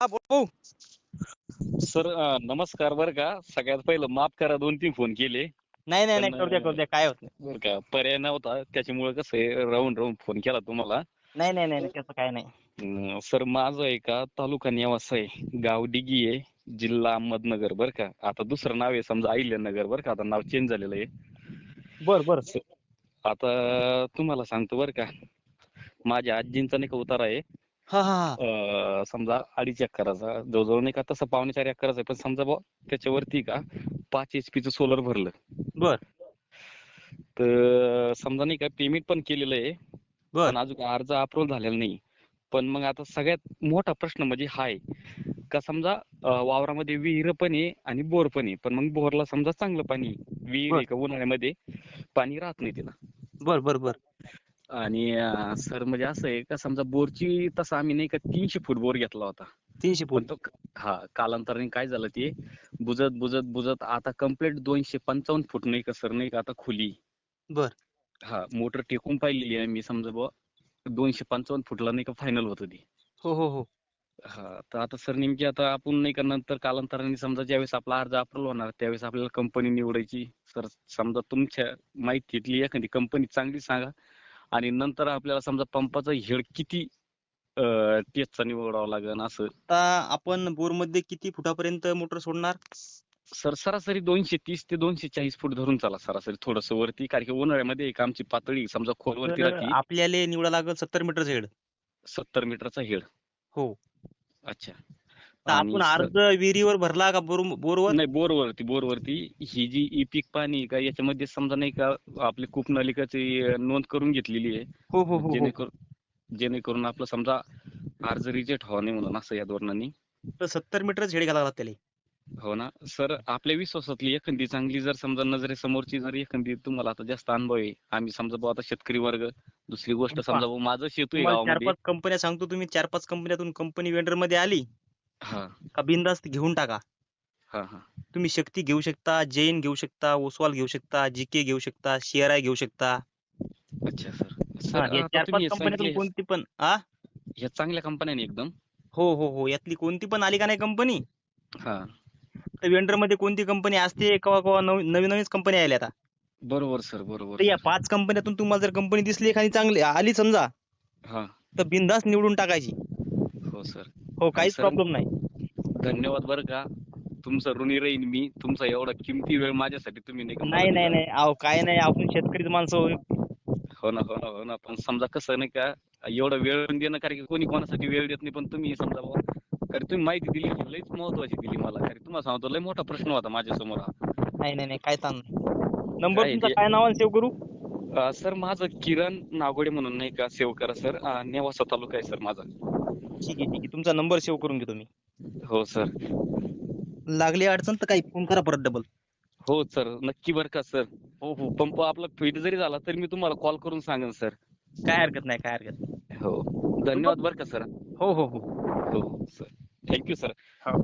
भाऊ सर नमस्कार बरं का. सगळ्यात पहिलं माफ करा दोन तीन फोन केले. नाही नाही नाही पण, करू द्या करू द्या काय होत नाही. बरं का पर्याय नव्हता. त्याच्यामुळे कसं आहे राहून राहून फोन केला तुम्हाला. नाही नाही नाही नाही, त्याचं काय नाही. अं, सर माझं आहे का तालुका नेवासा आहे. गाव डिगी आहे जिल्हा अहमदनगर बरं का. आता दुसरं नाव आहे समजा अहिल्यानगर बरं का. आता नाव चेंज झालेलं आहे. बर बर. आता तुम्हाला सांगतो बरं का. माझ्या आजींचा नाही का उतारा आहे. हा हा हा. अं, समजा अडीच एकराचा जवळजवळ नाही का तसं पावणे चार एकराचा आहे. पण समजा बुवा त्याच्यावरती का पाच एच चं सोलर भरलं. बर. तर समजा नाही का पेमेंट पण केलेलं आहे. बर. पण अजून अर्ज अप्रूव्ह झालेला नाही. पण मग आता सगळ्यात मोठा प्रश्न म्हणजे हा आहे. का समजा अं, वावरामध्ये विहीर पण आहे आणि बोर पण आहे. पण मग बोरला समजा चांगलं पाणी आहे. विहीर आहे का उन्हाळ्यामध्ये पाणी राहत नाही तिला. बर बर बर. आणि सर म्हणजे असं आहे का समजा बोरची तसं आम्ही नाही का तीनशे फूट बोर घेतला होता. तीनशे पण फूट तो हा कालांतराने काय झालं ते बुजत बुजत बुजत आता कंप्लीट दोनशे पंचावन्न फूट नाही का सर नाही का आता खुली. बर. हा मोटर टेकून पाहिलेली आहे मी समजा बुवा दोनशे पंचावन्न फुटला नाही का फायनल होत ती. हो हो हो. हा तर आता सर नेमकी आता आपण नाही का नंतर कालांतराने समजा ज्यावेळेस आपला अर्ज अप्रूव्ह होणार त्यावेळेस आपल्याला कंपनी निवडायची. सर समजा तुमच्या माहितीतली एखादी कंपनी चांगली सांगा. आणि नंतर आपल्याला समजा पंपाचा हेड किती टेस्टचा निवडावा लागेल असं? आता आपण बोरमध्ये किती फुटापर्यंत मोटर सोडणार? सर सरासरी दोनशे तीस ते दोनशे चाळीस फूट धरून चाला सरासरी. थोडस वरती कारण की उन्हाळ्यामध्ये एक आमची पातळी समजा खोलवरती राहते. आपल्याला निवडा लागेल सत्तर मीटर हेड. सत्तर मीटरचा हेड. हो. अच्छा. तर आपण अर्ज विहिरीवर भरला का बोर बोरवर? नाही बोरवरती बोरवरती. ही जी ई पीक पाणी का याच्यामध्ये समजा नाही का आपली कूपनलिकाची नोंद करून घेतलेली आहे. हो हो हो हो. जेणेकरून जेणेकरून आपलं समजा अर्ज रिजेक्ट व्हावा नाही म्हणून असं या धोरणाने. तर सत्तर मीटर हेड घालावं लागतं त्याला हो ना. सर आपल्या विश्वासातली एखादी चांगली जर समजा नजरेसमोरची जर एखादी तुम्हाला आता जास्त अनुभव आहे. आम्ही समजा आता शेतकरी वर्ग दुसरी गोष्ट समजा माझं शेतू आहे चार गावामध्ये. पाच कंपन्या सांगतो तुम्ही चार पाच कंपन्यातून कंपनी वेंडरमध्ये आली. हा. का बिनधास्त घेऊन टाका. हा हा. तुम्ही शक्ती घेऊ शकता जैन घेऊ शकता ओसवाल घेऊ शकता जीके घेऊ शकता सीआरआय घेऊ शकता. अच्छा सर. हा, सर या आता चार तुम्ही पाच हे कंपन्यातून सांगितले कोणती पण आ? ह्या चांगल्या कंपन्या एकदम. हो हो हो यातली कोणती पण आली का नाही कंपनी हा. तर वेंडरमध्ये कोणती कंपनी असते केव्हा केव्हा नवी- नवीन नवीनच कंपनी आल्या आता? बरोबर सर बरोबर. तर या. पाच कंपन्यातून तुम्हाला जर कंपनी दिसली एखादी चांगली आली समजा हा. तर बिनधास्त निवडून टाकायची. हो सर. हो काहीच प्रॉब्लेम नाही. धन्यवाद बरं का. तुमचं ऋणी राहीन मी तुमचा एवढा किमती वेळ माझ्यासाठी तुम्ही नाही का मला नाही नाही दिला. नाही. अहो काय नाही आपण शेतकरीच माणसं होय. हो ना हो ना हो ना. पण समजा कसं नाही का एवढा वेळ पण देणं कारण की कोणी कोणासाठी वेळ देत नाही पण तुम्ही समजा बुवा, कारण तुम्ही माहिती दिली ही लईच महत्वाची दिली मला. कारण तुम्हाला सांगतो लय मोठा प्रश्न होता माझ्यासमोर नाही नाही नाही काय ताण नाही. नंबर काय तुमचा ते- काय नावाने सेव्ह करू सर माझं किरण नागोडे म्हणून नाही का सेव्ह करा सर. नेवासा तालुका आहे सर माझा. ठीक आहे ठीक आहे. तुमचा नंबर सेव्ह करून घेतो मी. हो सर लागली अडचण तर काही फोन करा परत डबल हो सर नक्की बरं का सर हो हो. पंप आपला फिट जरी झाला तरी मी तुम्हाला कॉल करून सांगेन सर काय हरकत नाही काय हरकत नाही. हो. धन्यवाद बरं का सर हो हो हो. हो सर थँक्यू सर हो.